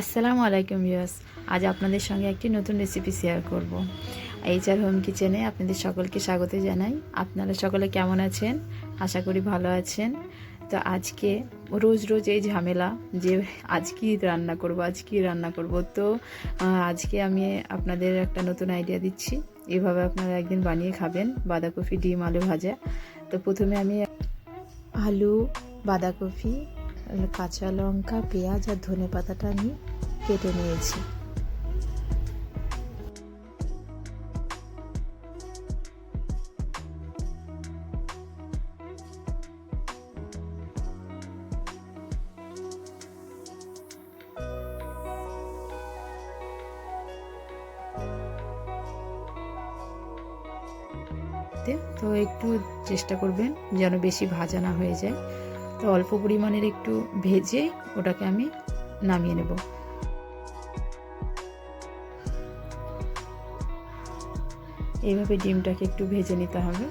আসসালামু আলাইকুম ভিউয়ার্স। আজ আপনাদের সঙ্গে একটি নতুন রেসিপি শেয়ার করব। এইচ আর হোম কিচেনে আপনাদের সকলকে স্বাগত জানাই। আপনারা সকলে কেমন আছেন? আশা করি ভালো আছেন। তো আজকে রোজ রোজ এই ঝামেলা যে আজ কি রান্না করব, আজ কি রান্না করব। তো আজকে আমি আপনাদের একটা নতুন আইডিয়া দিচ্ছি। এভাবে আপনারা একদিন বানিয়ে খাবেন বাঁধাকপি, ডিম, আলু ভাজা। তো প্রথমে আমি আলু, বাঁধাকপি কাঁচা লঙ্কা, পেঁয়াজ আর ধনে পাতাটা আমি কেটে নিয়েছি। তো একটু চেষ্টা করবেন যেন বেশি ভাজা না হয়ে যায়। তো অল্প পরিমাণের একটু ভেজে ওটাকে আমি নামিয়ে নেব। এইভাবে ডিমটাকে একটু ভেজে নিতে হবে।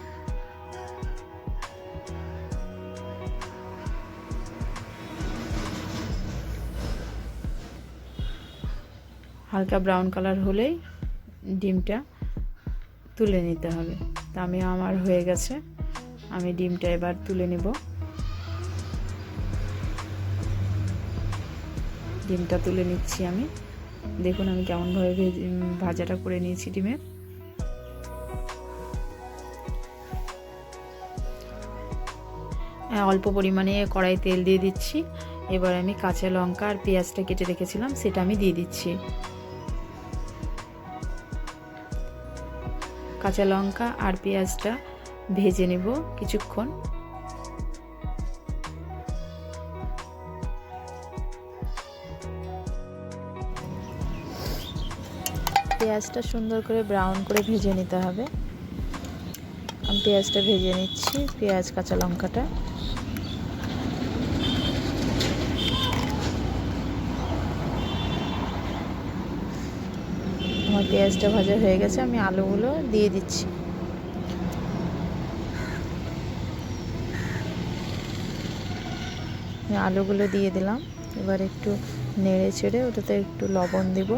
হালকা ব্রাউন কালার হলেই ডিমটা তুলে নিতে হবে। তা আমি আমার হয়ে গেছে। আমি ডিমটা এবার তুলে নেব। ডিমটা তুলে নিচ্ছি আমি। দেখুন আমি কেমনভাবে ভেজে ভাজাটা করে নিয়েছি ডিমের। হ্যাঁ, অল্প পরিমাণে কড়াই তেল দিয়ে দিচ্ছি। এবার আমি কাঁচা লঙ্কা আর পেঁয়াজটা কেটে রেখেছিলাম সেটা আমি দিয়ে দিচ্ছি। কাঁচা লঙ্কা আর পেঁয়াজটা ভেজে নেব কিছুক্ষণ। পেঁয়াজটা সুন্দর করে ব্রাউন করে ভেজে নিতে হবে। আমি পেঁয়াজটা ভেজে নিচ্ছি, পেঁয়াজ, কাঁচা লঙ্কাটা। আমার পেঁয়াজটা ভাজা হয়ে গেছে, আমি আলুগুলো দিয়ে দিচ্ছি। আলুগুলো দিয়ে দিলাম, এবার একটু নেড়ে চেড়ে ওটাতে একটু লবণ দেব।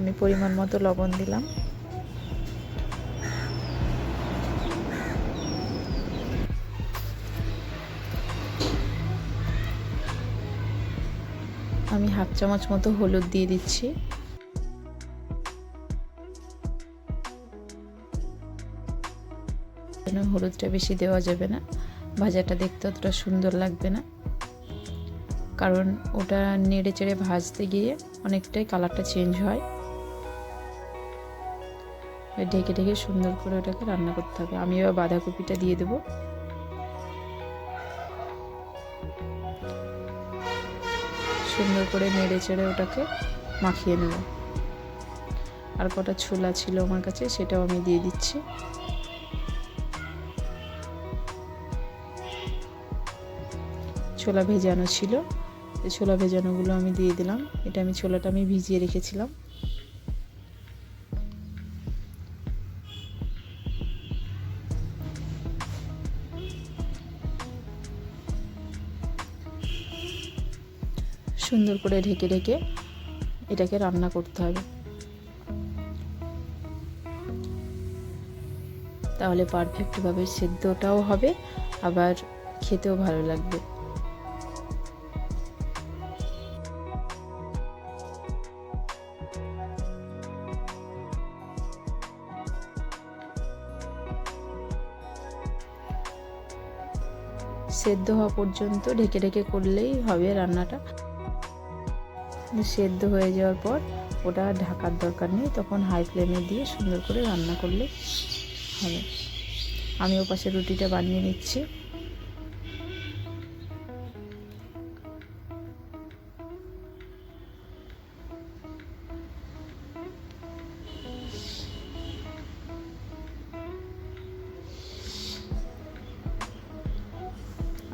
আমি পরিমাণ মতো লবণ দিলাম। আমি হাফ চামচ মতো হলুদ দিয়ে দিচ্ছি। হলুদটা বেশি দেওয়া যাবে না। ভাজাটা দেখতে অতটা সুন্দর লাগবে না। কারণ ওটা নেড়ে চেড়ে ভাজতে গিয়ে অনেকটাই কালারটা চেঞ্জ হয়। ঢেকে ঢেকে সুন্দর করে ওটাকে রান্না করতে হবে। আমি এবার বাঁধাকপিটা দিয়ে দেবো। সুন্দর করে নেড়ে চেড়ে ওটাকে মাখিয়ে নেব। আর কটা ছোলা ছিল আমার কাছে, সেটাও আমি দিয়ে দিচ্ছি। ছোলা ভেজানো ছিল। ছোলা ভেজানোগুলো আমি দিয়ে দিলাম। এটা আমি ছোলাটা আমি ভিজিয়ে রেখেছিলাম। সুন্দর করে ঢেকে ঢেকে এটাকে রান্না করতে হবে। তাহলে পারফেক্টভাবে সেদ্ধটাও হবে, আবার খেতেও ভালো লাগবে। সেদ্ধ হওয়া পর্যন্ত ঢেকে ঢেকে করলেই হবে রান্নাটা। সেদ্ধ হয়ে যাওয়ার পর ওটা ঢাকার দরকার নেই, তখন হাই ফ্লেমে দিয়ে সুন্দর করে রান্না করলে হবে। আমি ও পাশে রুটিটা বানিয়ে নিচ্ছি।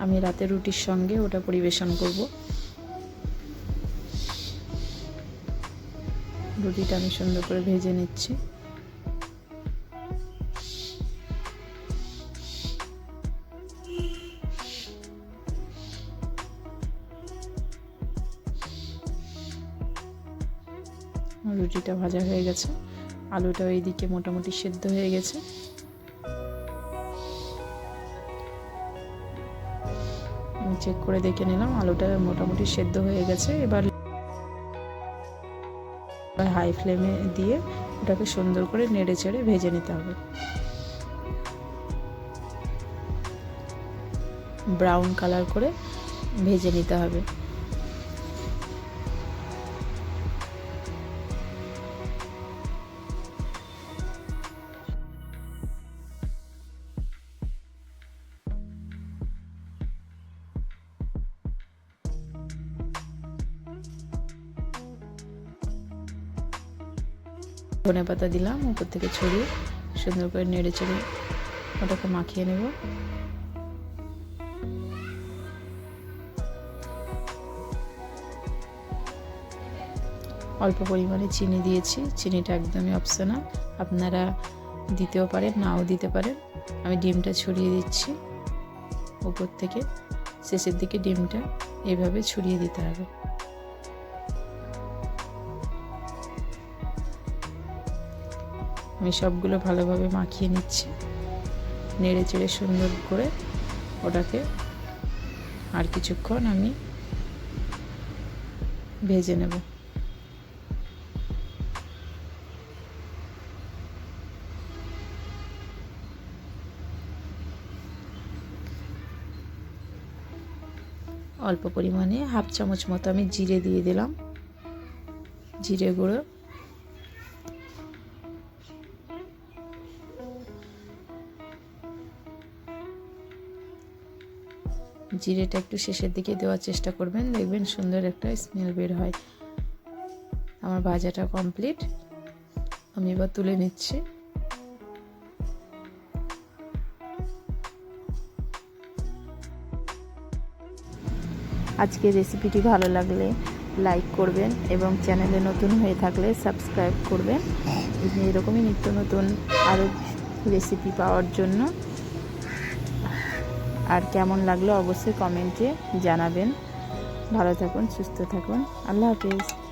আমি রাতে রুটির সঙ্গে ওটা পরিবেশন করব। রুটিটা আমি সুন্দর করে ভেজে নিচ্ছি। রুটিটা ভাজা হয়ে গেছে। আলুটাও এইদিকে মোটামুটি সেদ্ধ হয়ে গেছে। চেক করে দেখে নিলাম, আলুটা মোটামুটি সেদ্ধ হয়ে গেছে। এবার হাই ফ্লেমে দিয়ে ওটাকে সুন্দর করে নেড়ে চেড়ে ভেজে নিতে হবে। ব্রাউন কালার করে ভেজে নিতে হবে। ধনে পাতা দিলাম, উপর থেকে ছড়িয়ে সুন্দর করে নেড়ে চেড়ে ওটাকে মাখিয়ে নেব। অল্প পরিমাণে চিনি দিয়েছি, চিনিটা একদমই অপশনাল আপনারা দিতেও পারেন, নাও দিতে পারেন। আমি ডিমটা ছড়িয়ে দিচ্ছি, উপর থেকে শেষের দিকে ডিমটা এভাবে ছড়িয়ে দিতে হবে। আমি সবগুলো ভালোভাবে মাখিয়ে নিচ্ছি। নেড়ে চেড়ে সুন্দর করে ওটাকে আর কিছুক্ষণ আমি ভেজে নেব। অল্প পরিমাণে হাফ চামচ মতো আমি জিরে দিয়ে দিলাম। জিরে গুঁড়ো জিরেটা একটু শেষের দিকে দেওয়ার চেষ্টা করবেন। দেখবেন সুন্দর একটা স্মেল বের হয়। আমার ভাজাটা কমপ্লিট আমি এবার তুলে নিচ্ছি। আজকে রেসিপিটি ভালো লাগলে লাইক করবেন এবং চ্যানেলে নতুন হয়ে থাকলে সাবস্ক্রাইব করবেন। এরকমই নিত্য নতুন আরও রেসিপি পাওয়ার জন্য। আর কেমন লাগল অবশ্যই কমেন্টে জানাবেন। ভালো থাকুন সুস্থ থাকুন। আল্লাহ হাফিজ।